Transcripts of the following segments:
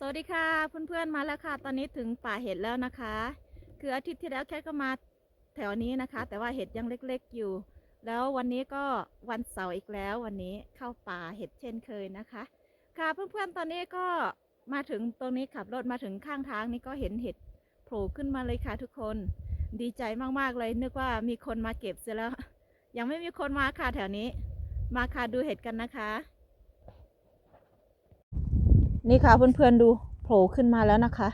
สวัสดีค่ะเพื่อนๆมาแล้วค่ะ ตอนนี้ถึงป่าเห็ดแล้วนะคะ คืออาทิตย์ที่แล้วแค่ก็มาแถวนี้นะคะ แต่ว่าเห็ดยังเล็กๆอยู่ แล้ววันนี้ก็วันเสาร์อีกแล้ว วันนี้เข้าป่าเห็ดเช่นเคยนะคะ ค่ะเพื่อนๆตอนนี้ก็มาถึงตรงนี้ขับรถมาถึงข้างทางนี้ก็เห็นเห็ดโผล่ขึ้นมาเลยค่ะทุกคนดีใจมากๆเลยนึกว่ามีคนมาเก็บเสียแล้ว ยังไม่มีคนมาค่ะแถวนี้ มาค่ะดูเห็ดกันนะคะ นี่ค่ะเพื่อนๆดูโผล่ขึ้นมาแล้วนะคะ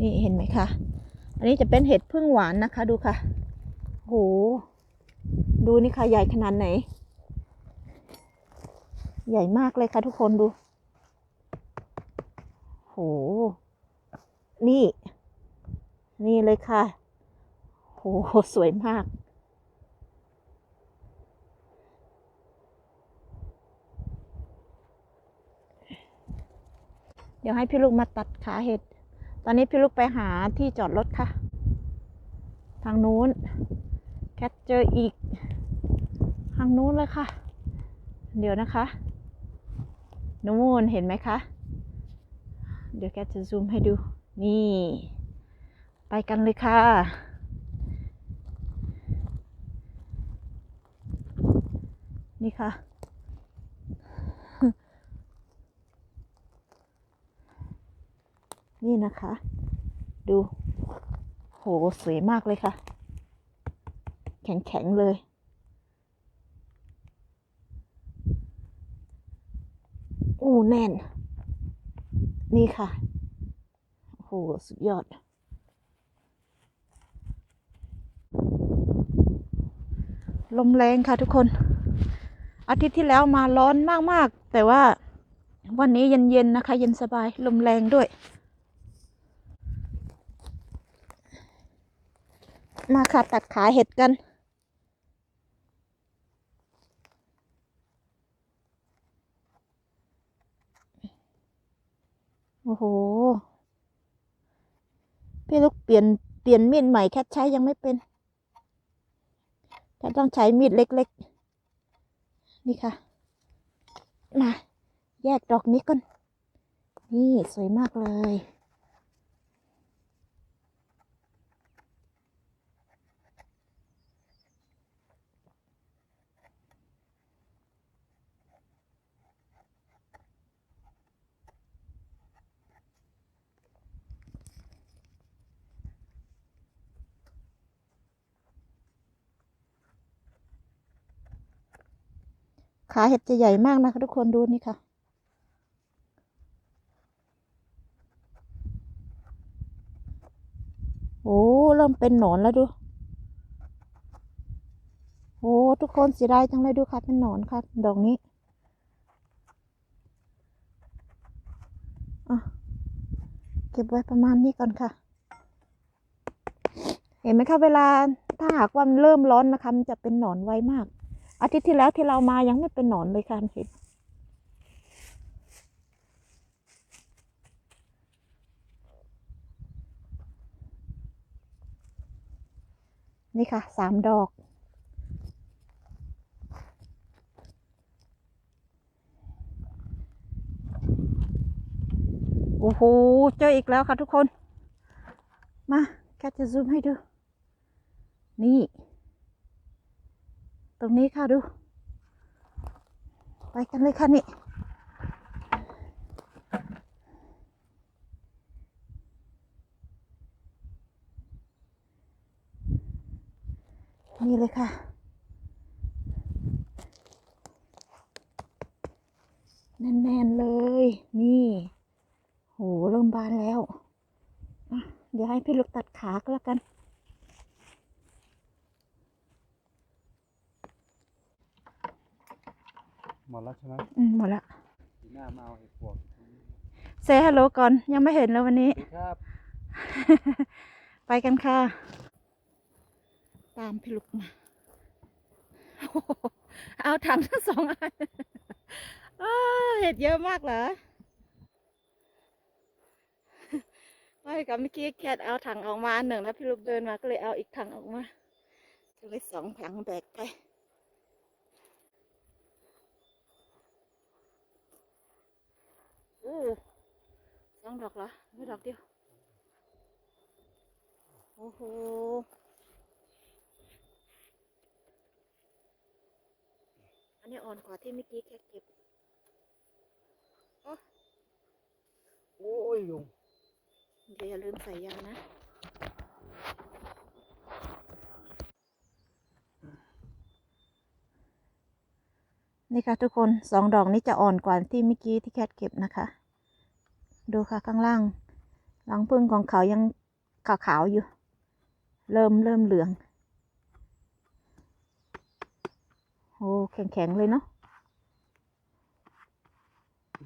นี่เห็นไหมคะอันนี้จะเป็นเห็ดพึ่งหวานนะคะดูค่ะโหดูนี่ค่ะใหญ่ขนาดไหน ใหญ่มากเลยค่ะทุกคนดูโห นี่ นี่เลยค่ะโหสวยมาก เดี๋ยวให้พี่ลูกมาตัดขาเห็ด ตอนนี้พี่ลูกไปหาที่จอดรถค่ะ ทางนู้น แคทเจออีก ทางนู้นเลยค่ะ เดี๋ยวนะคะนู้นเห็นไหมคะ เดี๋ยวแคทจะซูมให้ดู นี่ ไปกันเลยค่ะนี่ค่ะ นี่นะคะ ดู โห สวยมากเลยค่ะ แข็งๆเลย อู้แน่น นี่ค่ะ โห สุดยอด ลมแรงค่ะทุกคน อาทิตย์ที่แล้วมาร้อนมาก ๆ แต่ว่าวันนี้เย็น ๆ นะคะ เย็นสบาย ลมแรงด้วย มาค่ะตัดขาเห็ดกัน โอ้โห พี่ลูกเปลี่ยนเปลี่ยนมีดใหม่แค่ใช้ยังไม่เป็นแค่ต้องใช้มีดเล็กๆ นี่ค่ะ มา แยกดอกนี้ก่อน นี่สวยมากเลย ขาเห็ดจะใหญ่มากนะคะทุกคนดูนี่ค่ะ โอ้เริ่มเป็นหนอนแล้วดูโอ้ทุกคนเสียดายจังเลยดูค่ะเป็นหนอนค่ะ ดอกนี้อะเก็บไว้ประมาณนี้ก่อนค่ะ เห็นไหมคะเวลาถ้าหากว่ามันเริ่มร้อนนะคะ มันจะเป็นหนอนไวมาก อาทิตย์ที่แล้วที่เรามายังไม่เป็นหนอนเลยค่ะเห็นนี่ค่ะสามดอก โอ้โห เจออีกแล้วค่ะทุกคน มา แค่จะซูมให้ดู นี่ รงนี้ค่ะดู ไปกันเลยค่ะนี่นี่เลยค่ะ แน่นๆเลย นี่ โหเริ่มบานแล้ว เดี๋ยวให้พี่ลูกตัดขาก็แล้วกัน หมดแล้วใช่ไหมอืมหมดละปีหน้ามาเอาเห็ดปวกเซฮัลโหลก่อนยังไม่เห็นแล้ววันนี้สวัสดีครับ ไปกันค่ะ ตามพี่ลูกมาโอ้โหเอาถังทั้งสองอันอ้าวเห็ดเยอะมากเหรอ ไม่กับเมื่อกี้แคทเอาถังออกมาอันหนึ่งแล้วพี่ลูกเดินมาก็เลยเอาอีกถังออกมาก็เลยสองถังแบกไป องดอกเหรอหรือดอกเดียว โอ้โหอันนี้อ่อนกว่าที่เมื่อกี้แค่เก็บโอ้ยยุงเดี๋ยวอย่าลืมใส่ยานะ นี่ค่ะทุกคนสองดอกนี้จะอ่อนกว่าที่เมื่อกี้ที่แคทเก็บนะคะ ดูค่ะข้างล่างหลังพึ่งของเขายังขาวๆอยู่ เริ่มเริ่มเหลืองโอ้แข็งๆเลยเนาะ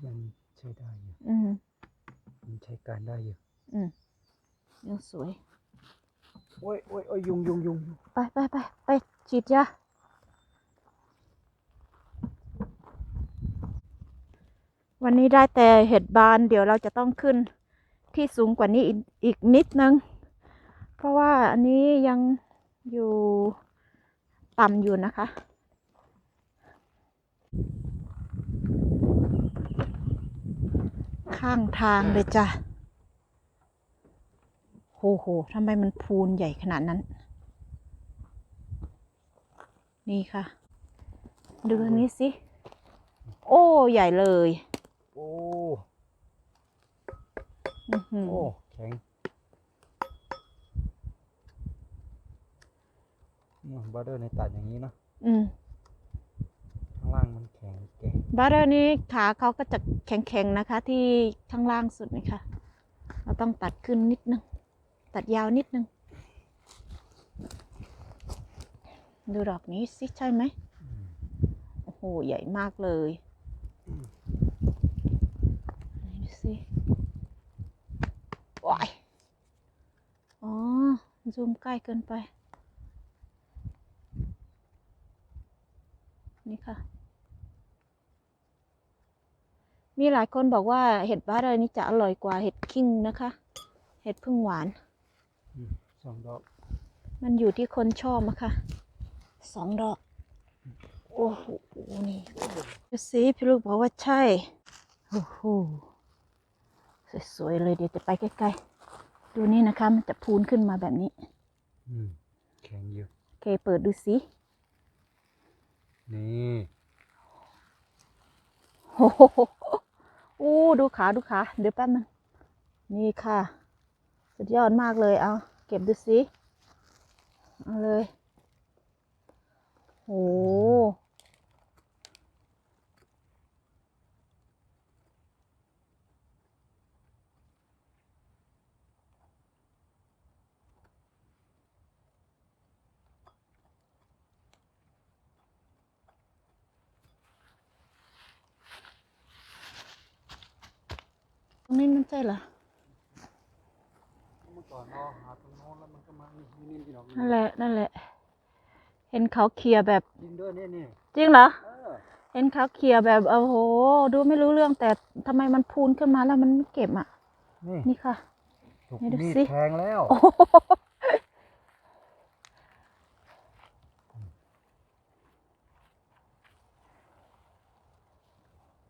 ยังใช้ได้อยู่อืมยังใช้การได้อยู่อืมยังสวยโอ้ยโอ้ยโอ้ยยุงยุงยุงยุงไปไปไปไปฉีดยา วันนี้ได้แต่เห็ดบานเดี๋ยวเราจะต้องขึ้นที่สูงกว่านี้อีกนิดนึง เพราะว่าอันนี้ยังอยู่ต่ำอยู่นะคะ ข้างทางเลยจ้ะโหโหทำไมมันพูนใหญ่ขนาดนั้น นี่ค่ะ ดูอันนี้สิ โอ้ ใหญ่เลย โอ้ อื้อหือ โอ้แข็งเนี่ยบัตเตอร์ในตัดอย่างนี้เนาะอืมข้างล่างมันแข็งแก่งบาร์เรอร์นี้ขาเขาก็จะแข็งๆนะคะ ที่ข้างล่างสุดนี่ค่ะเราต้องตัดขึ้นนิดนึง ตัดยาวนิดนึง ดูดอกนี้สิใช่ไหมโอ้โห ใหญ่มากเลยไหนดูสิ ว้ายอ๋อ ซูมใกล้เกินไป นี่ค่ะ มีหลายคนบอกว่าเห็ดบ้านเรานี่จะอร่อยกว่าเห็ดคิงนะคะ เห็ดพึ่งหวานอืมสองดอก มันอยู่ที่คนชอบอะค่ะสองดอก โอ้โห นี่ดูสิพี่ลูกบอกว่าใช่ โอ้โห สวยๆเลยเดี๋ยวจะไปใกล้ๆ ดูนี่นะคะ มันจะพูนขึ้นมาแบบนี้อืมแข็งอยู่โอเคเปิดดูสิ นี่โอ้โหอู้ดูขาดูขา เดี๋ยวแป๊บนึง นี่ค่ะ สุดยอดมากเลยเอาเก็บดูสิ เอาเลยโอ้ รงนี้มันใช่เหรอเมื่อก่อนเราหาตรงโน้นแล้วมันก็มานี่นี่นี่ดอกนั่นแหละนั่นแหละ เห็นเขาเคลียร์แบบยิงด้วยนี่นี่จริงเหรอเออเห็นเขาเคลียร์แบบโอ้โห ดูไม่รู้เรื่องแต่ทำไมมันพูนขึ้นมาแล้วมันไม่เก็บอะ นี่นี่ค่ะ ถูกไหนดูมีดสิ แทงแล้วโอ้โห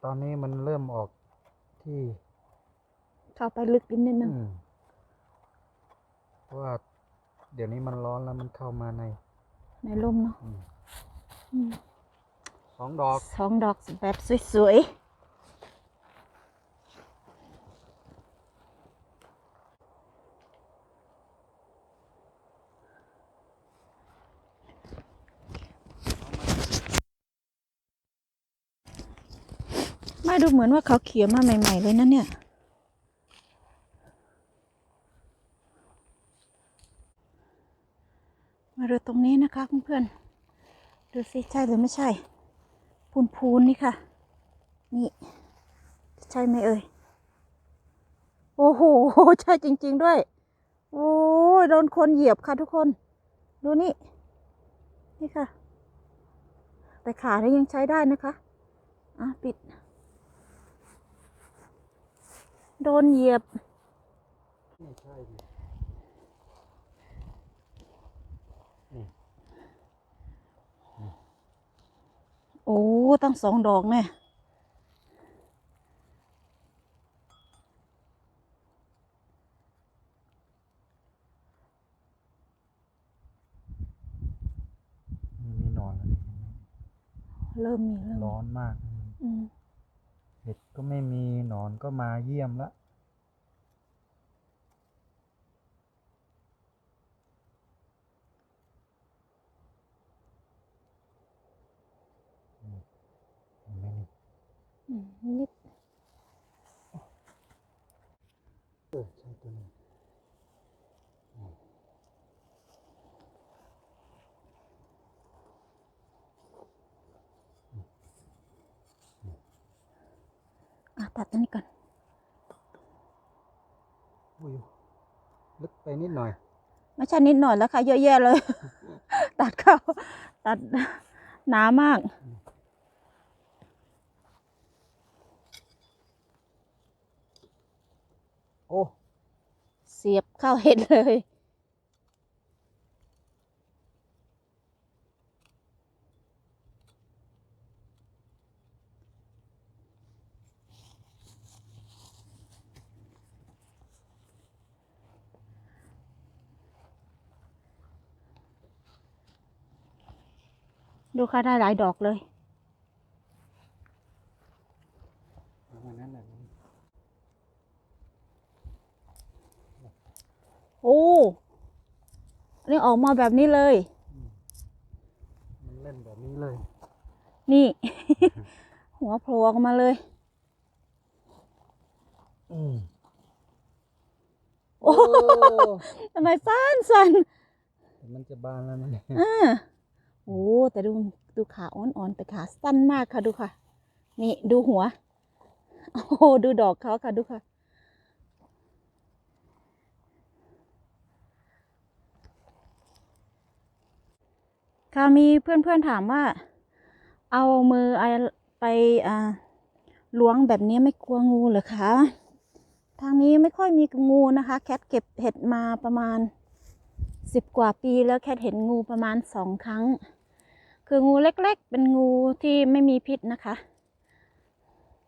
ตอนนี้มันเริ่มออกที่ เข้าไปลึกนิดนิดนึงอืมเพราะว่าเดี๋ยวนี้มันร้อนแล้วมันเข้ามาใน ในร่มเนาะอืมอืมสองดอกสองดอกแบบสวยๆไม่ดูเหมือนว่าเขาเขียวมาใหม่ ๆ เลยนะเนี่ย มาดูตรงนี้นะคะเพื่อนๆดูสิใช่หรือไม่ใช่ พูนพูนๆนี่ค่ะ นี่ ใช่ไหมเอ่ยโอ้โหใช่จริง ๆด้วย โอ้ยโดนคนเหยียบค่ะทุกคน ดูนี่ นี่ค่ะ แต่ขาเนี่ยยังใช้ได้นะคะ อะ ปิด โดนเหยียบไม่ใช่ โอ้ ตั้งสองดอกเนี่ยมีนอนแล้วเริ่มมีเริ่มร้อนมากเห็ดก็ไม่มีนอนก็มาเยี่ยมละ นิดเออใช่ตัวนี้อะตัดอันนี้ก่อนอุ้ยลึกไปนิดหน่อย ไม่ใช่นิดหน่อยแล้วค่ะ เยอะแยะเลย ตัดเข้า ตัดหนามาก โอ้เสียบเข้าเห็ดเลย ดูค่ะได้หลายดอกเลย ประมาณนั้นแหละ โอ้อั นนี้ออกมาแบบนี้เลย มันเล่นแบบนี้เลย นี่ หัวโผล่ออกมาเลยอโอ้ทำไมสั้นสั้นมันจะบานแล้วนะเนี่ยอ่าโอ้แต่ดูดูขาอ่อนๆแต่ขาสั้นมากค่ะดูค่ะ นี่ดูหัว โอ้โหดูดอกเขาค่ะดูค่ะ ค่ะมีเพื่อนๆถามว่า เอามือไรไปอ่าล้วงแบบนี้ไม่กลัวงูเหรอคะ ทางนี้ไม่ค่อยมีงูนะคะ แคทเก็บเห็ดมาประมาณสิบกว่าปีแล้วแคทเห็นงูประมาณสองครั้ง คืองูเล็กๆ เป็นงูที่ไม่มีพิษนะคะ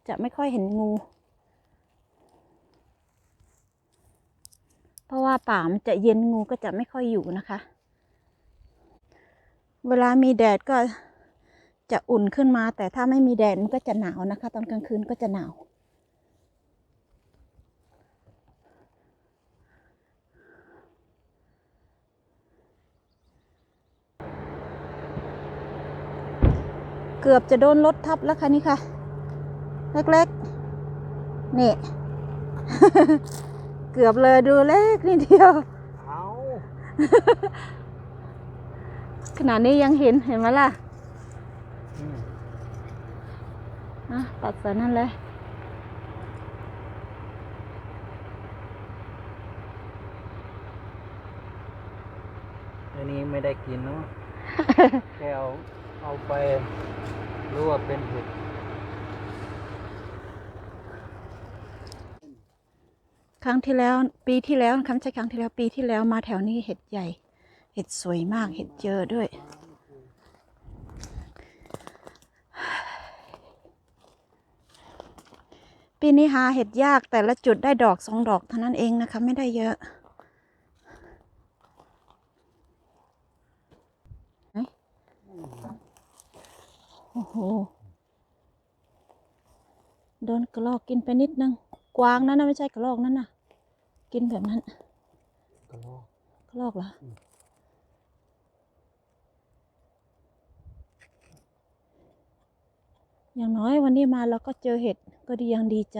จะไม่ค่อยเห็นงู เพราะว่าป่ามันจะเย็นงูก็จะไม่ค่อยอยู่นะคะ เวลามีแดดก็จะอุ่นขึ้นมา แต่ถ้าไม่มีแดดมันก็จะหนาวนะคะ ตอนกลางคืนก็จะหนาวเกือบจะโดนรถทับแล้วค่ะนี่ค่ะ เล็กๆ นี่ เกือบเลยดูเล็กนิดเดียว เอา ขนาดนี้ยังเห็นเห็นไหมล่ะอืมอะตัดใส่นั่นเลยอันนี้ไม่ได้กินเนาะแค่เอาเอาไปรู้ว่าเป็นเห็ดครั้งที่แล้ว ปีที่แล้วนะคะไม่ใช่ครั้งที่แล้วปีที่แล้วมาแถวนี้เห็ดใหญ่ เห็ดสวยมากเห็ดเยอะด้วย ปีนี้หาเห็ดยากแต่ละจุดได้ดอกสองดอกเท่านั้นเองนะคะ ไม่ได้เยอะไหนโอ้โหโดนกระรอกกินไปนิดนึง กวางนั่นนะไม่ใช่กระรอกนั่นนะกินแบบนั้น กระรอก กระรอกเหรอ อมอย่างน้อยวันนี้มาเราก็เจอเห็ดก็ดียังดีใจ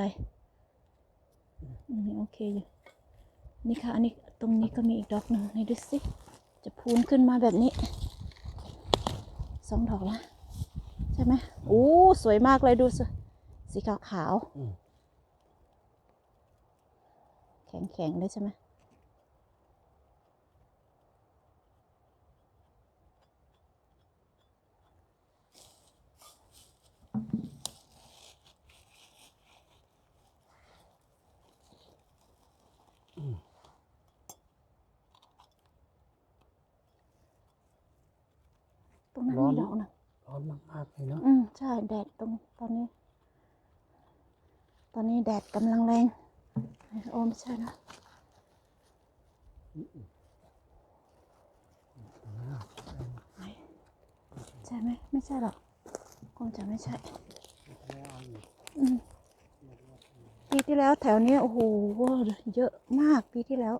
อันนี้โอเคอยู่นี่ค่ะ อันนี้ตรงนี้ก็มีอีกดอกหนึ่งไหนดูสิ จะพูนขึ้นมาแบบนี้สองดอกละใช่ไหมโอ้สวยมากเลยดูสิสีขาวขาวๆอืมแข็งแข็งๆเลยใช่ไหม รงนั้นมีดอกหนะร้อนมากๆเลยเนาะอืมใช่แดดตรงตอนนี้ ตอนนี้แดดกำลังแรงโอ้ไม่ใช่นะไหนใช่ไหมไม่ใช่หรอกคงจะไม่ใช่แล้วเอาอยู่อืมปีที่แล้วแถวเนี้ยโอ้โหเยอะมากปีที่แล้ว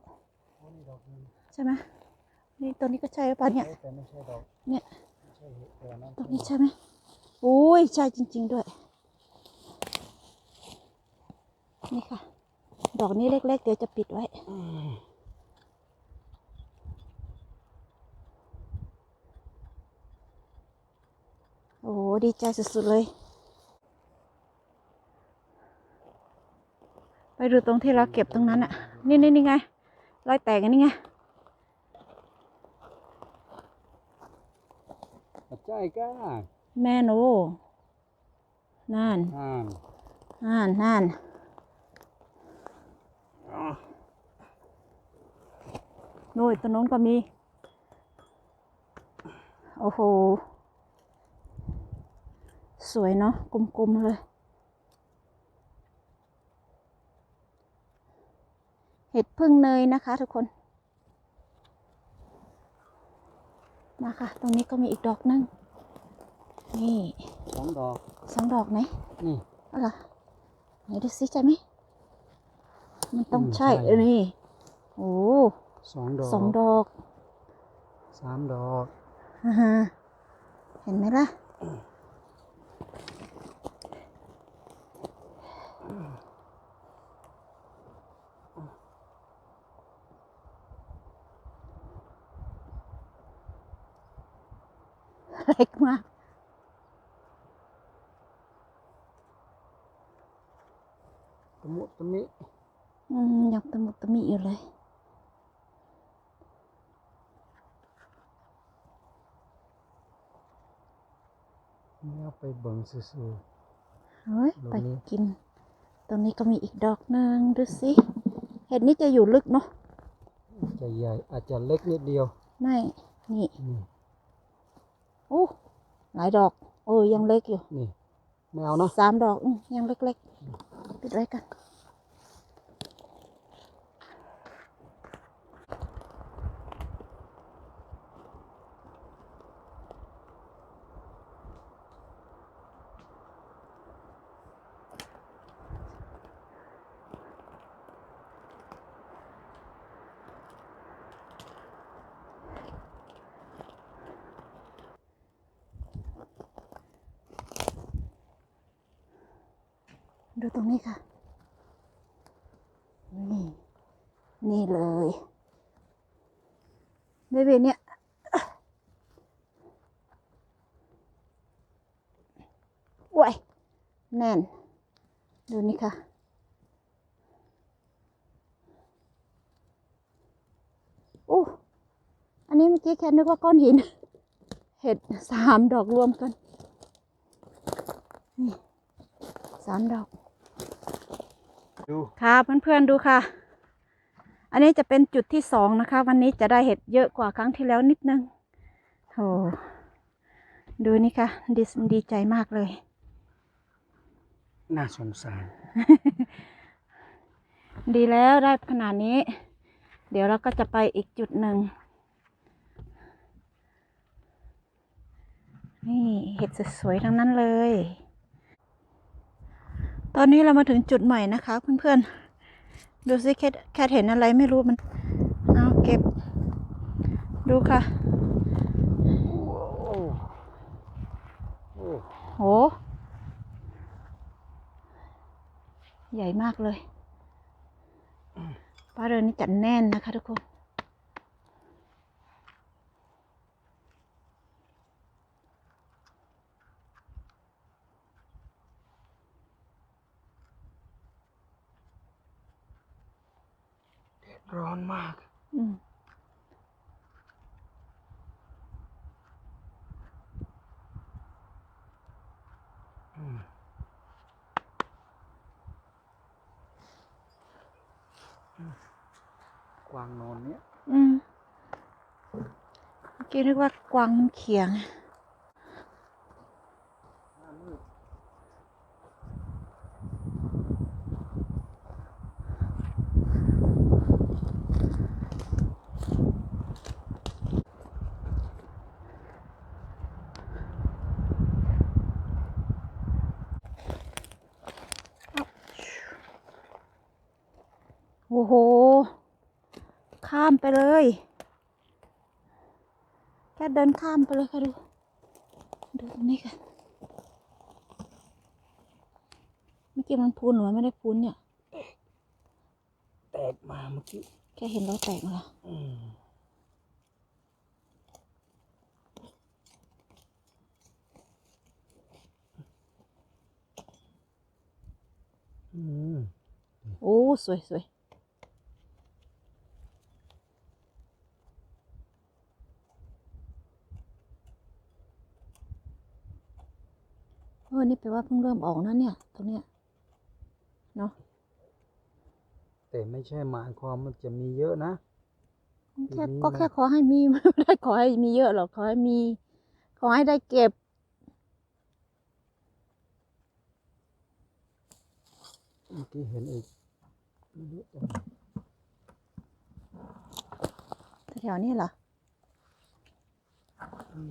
โอ้นี่ดอกนึงใช่ไหมนี่ตัวนี้ก็ใช่หรือเปล่าเนี่ยเอ๊ะแต่ไม่ใช่ดอกเนี่ยไม่ใช่เห็ด ตัวนั้นตรงนี้ใช่ไหมโอ้ยใช่จริง ๆด้วย นี่ค่ะ ดอกนี้เล็ก ๆ เดี๋ยวจะปิดไว้อืมโอ้โหดีใจสุด ๆ เลย ไปดูตรงที่เราเก็บตรงนั้นอะนี่นี่นี่ไง รอยแตกอันนี้ไง ปัจจัยก้าแม่หนูนั่นอ่านนั่นนั่นอ๋อนู่นตรงนู้นก็มี โอ้โห สวยเนาะกลมๆเลยเห็ดพึ่งเนยนะคะทุกคน มาค่ะตรงนี้ก็มีอีกดอกหนึงนี่สองดอกสองดอกไหนนี่เอาล่ะไหนดูสิใช่ไหมมันต้องอืมใช่ใช่เออนี่โอ้สองดอกสองดอกสามดอกอ่าฮะเห็นไหมล่ะ ล็กมาก ตะมุตะมิอืมยังตะมุตะมิอยู่เลยไม่เอาไปเบิ่งซื่อเฮ้ยดอกไปนี้กิน ตรงนี้ก็มีอีกดอกหนึ่งดูสิ เห็ดนี้จะอยู่ลึกเนาะๆจะใหญ่อาจจะเล็กนิดเดียว ไม่ นี่ นี่โอ้ หลายดอก เออยังเล็กอยู่ นี่ ไม่เอาเนาะ สามดอกอมยังเล็กๆปิดไว้กัน ดูตรงนี้ค่ะ นี่ นี่เลยเบบีเนี่ยว้ยแน่น ดูนี่ค่ะ อู้อันนี้เมื่อกี้แค่นึกว่าก้อนหิน เห็ดสามดอกรวมกัน นี่สามดอก ดูค่ะเพื่อนๆดูค่ะ อันนี้จะเป็นจุดที่สองนะคะ วันนี้จะได้เห็ดเยอะกว่าครั้งที่แล้วนิดนึงโหดูนี่ค่ะดิสดีใจมากเลย น่าสงสาร ดีแล้วได้ขนาดนี้ เดี๋ยวเราก็จะไปอีกจุดหนึ่งนี่เห็ดสวยๆทั้งนั้นเลย ตอนนี้เรามาถึงจุดใหม่นะคะ เพื่อนๆ ดูสิแคทแคทเห็นอะไรไม่รู้มัน เอาเก็บ ดูค่ะโอ้โหใหญ่มากเลยป้าเดินนี่จัดแน่นนะคะทุกคน ร้อนมากอืมอืมอืมกวางนอนเนี้ยอืมเมื่อกี้นึกว่ากวางมันเขียง หน้ามืด อ้โห ข้ามไปเลย แค่เดินข้ามไปเลยค่ะดู ดูตรงนี้ค่ะเมื่อกี้มันพูนหรือมันไม่ได้พูนเนี่ย แตกมาเมื่อกี้แค่เห็นเราแตกมาแล้วอืมอืมโอ้ สวยสวย เออนี่แปลว่าเพิ่งเริ่มออกนะเนี่ย ตรงเนี้ยเนาะแต่ไม่ใช่หมายความมันจะมีเยอะนะแค่ทีนี้ก็มันแค่ขอให้มีไม่ได้ขอให้มีเยอะหรอกขอให้มี ขอให้ได้เก็บ เมื่อกี้เห็นอีกไม่รู้ตรงไหนแถวๆนี้เหรออืม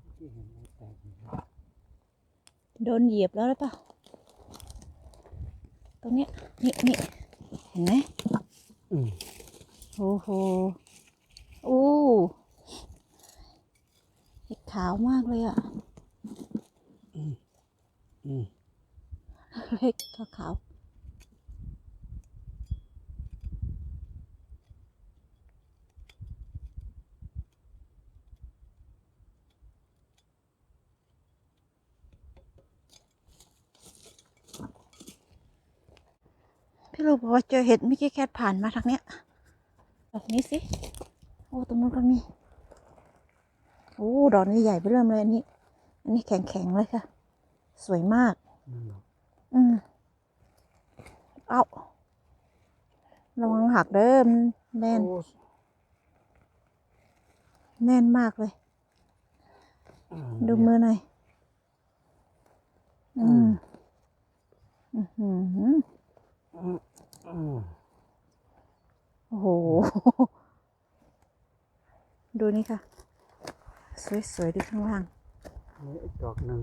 เมื่อกี้เห็นอะไรแตกอยู่นะ โดนเหยียบแล้วหรือเปล่า ตรงเนี้ยนี่นี่เห็นไหมอืมโอ้โหโอ้เห็ดขาวมากเลยอะอืมเล็กขาว ลูกบอกว่าเจอเห็ดไม่กี่แคทผ่านมาทางเนี้ยดอกนี้สิโอ้ตรงนู้นก็มีโอ้ดอกนี้ใหญ่ไปเริ่มเลยอันนี้ อันนี้แข็งๆเลยค่ะ สวยมากนั่นหรอกอืมเอาระวังหักเด้อมันแน่นโอ้แน่นมากเลยอืมดูมือหน่อยอืมอือหืออืมอืม โอ้โห ดูนี่ค่ะ สวยๆดูข้างล่างนี่อีกดอกหนึ่ง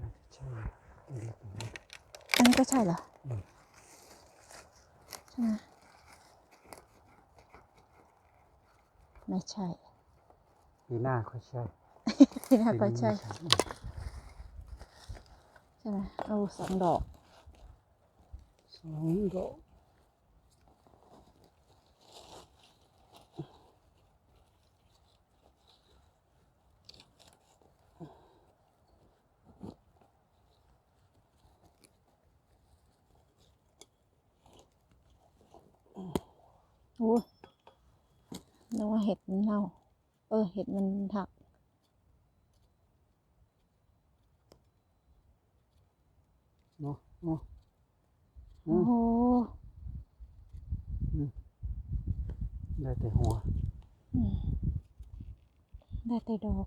น่าจะใช่ดูตรงนี้อันนี้ก็ใช่เหรออืมใช่ไหมไม่ใช่ปีหน้าค่อยใช่ที่น่าก็ปีนี้ใช่ไม่อืมใช่ไหมเอาสองดอก สองดอกโอ้นึกว่าเห็ดมันเน่าเออเห็ดมันหักเนาะเนาะอื โอ้มโหได้แต่หัวอืมได้แต่ดอก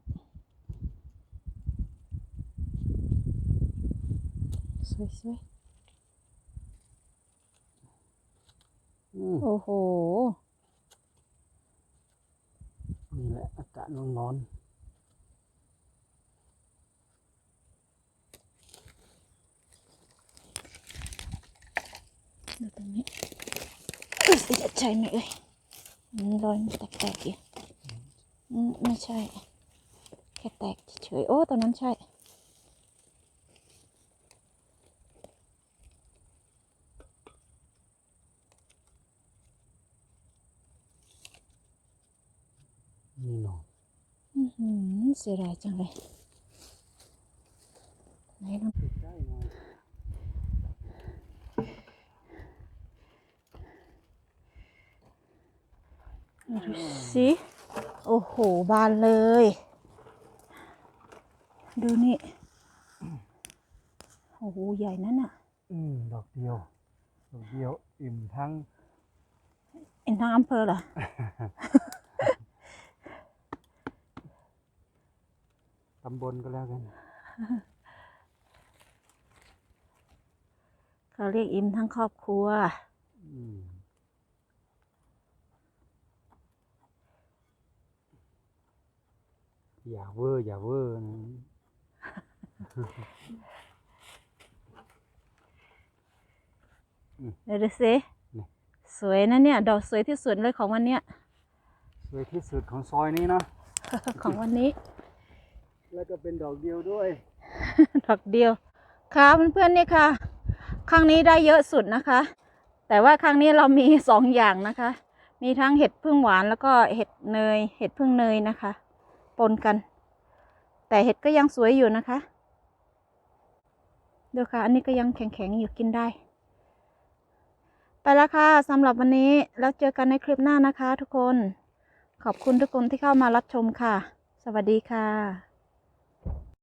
สวยอืมๆโอ้โห นี่แหละอากาศร้อน ดูตรงนี้เอ้ยจะใช่ไหมเอ้ยมันรอยมันแตกๆอยู่อืมไม่ใช่ แค่แตกเฉยๆโอ้ตอนนั้นใช่ๆนี่หนอนอือหือเสียดายจังเลยไหนลอง ใกล้ๆหน่อย ดู สิ โอ้โห บานเลย ดูนี่ โอ้โห ใหญ่นั่นน่ะ อืม ดอกเดียว ดอกเดียว อิ่มทั้งเอ็นทางอำเภอเหรอ ตำบลก็แล้วกันเขาเรียกอิ่มทั้งครอบครัว อืม อย่าเวอร์อย่าเวอร์นะอืมเดี๋ยวดูสินี่สวยนะเนี่ย ดอกสวยที่สุดเลยของวันเนี้ยสวยที่สุดของซอยนี้นะของวันนี้ แล้วก็เป็นดอกเดียวด้วย ดอกเดียว ค่ะเพื่อนๆนี่ค่ะ ครั้งนี้ได้เยอะสุดนะคะ แต่ว่าครั้งนี้เรามีสองอย่างนะคะ มีทั้งเห็ดพึ่งหวานแล้วก็เห็ดเนย เห็ดพึ่งเนยนะคะ ปนกัน แต่เห็ดก็ยังสวยอยู่นะคะดูค่ะ อันนี้ก็ยังแข็งๆอยู่กินได้ ไปแล้วค่ะสำหรับวันนี้แล้วเจอกันในคลิปหน้านะคะ ทุกคน ขอบคุณทุกคนที่เข้ามารับชมค่ะ สวัสดีค่ะ